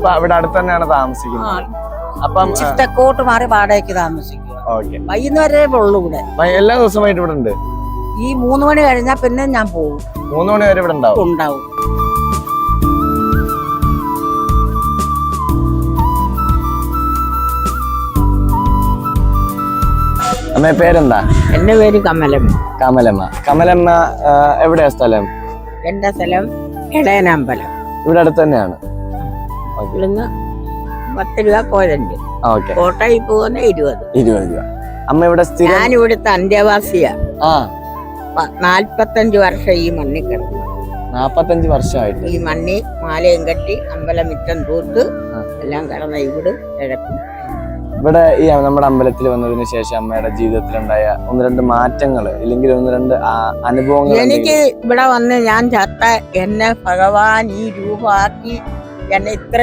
ഇപ്പൊ ഇവിടെ അടുത്ത് തന്നെയാണ് താമസിക്കുന്നത്. അപ്പം ഇച്ചിരി തെക്കോട്ട് മാറി വാടകയ്ക്ക് താമസിക്കുക ഓക്കെ. വൈകുന്നേരമേ ഉള്ളൂ ഇവിടെ. എല്ലാ ദിവസമായിട്ട് ഇവിടെ ഉണ്ട്? ഈ മൂന്ന് മണി കഴിഞ്ഞാൽ പിന്നെ ഞാൻ പോകും. മൂന്ന് മണി വരെ ഇവിടെ ഉണ്ടാവും? ഉണ്ടാവും. അമ്മ പേരെന്താ? എന്റെ പേര് കമലമ്മ. കമലമ്മ കമലമ്മ എവിടെയാ സ്ഥലം? എന്റെ സ്ഥലം ഇടയനമ്പലം ഇവിടെ അടുത്ത് തന്നെയാണ്. ഇവിടുന്ന് പത്ത് രൂപ കോലുണ്ട് ഓക്കെ. കോട്ടയിൽ പോകുന്ന ഇരുപത്. ഇരുപത് രൂപ. അമ്മ ഇവിടെ സ്ഥിരം ഞാൻ ഇവിടുത്തെ അന്ത്യവാസിയാ. ആ. പ- നാല്പത്തഞ്ച് വർഷം ഈ മണ്ണിൽ കിടന്നു നാപ്പത്തഞ്ച് വർഷമായിട്ട്. ഈ മണ്ണി മാലയും കെട്ടി അമ്പലമിറ്റം തൂത്ത് ആ. എല്ലാം കിടന്ന ഇവിടെ കിഴക്കും ഇവിടെ ഈ നമ്മുടെ അമ്പലത്തിൽ വന്നതിന് ശേഷം അമ്മയുടെ ജീവിതത്തിലുണ്ടായ ഒന്ന് രണ്ട് മാറ്റങ്ങൾ ഇല്ലെങ്കിൽ ഒന്ന് രണ്ട് അനുഭവങ്ങൾ എനിക്ക് ഇവിടെ വന്ന് ഞാൻ ചത്ത എന്നെ ഭഗവാൻ ഈ രൂപമാക്കി എന്നെ ഇത്ര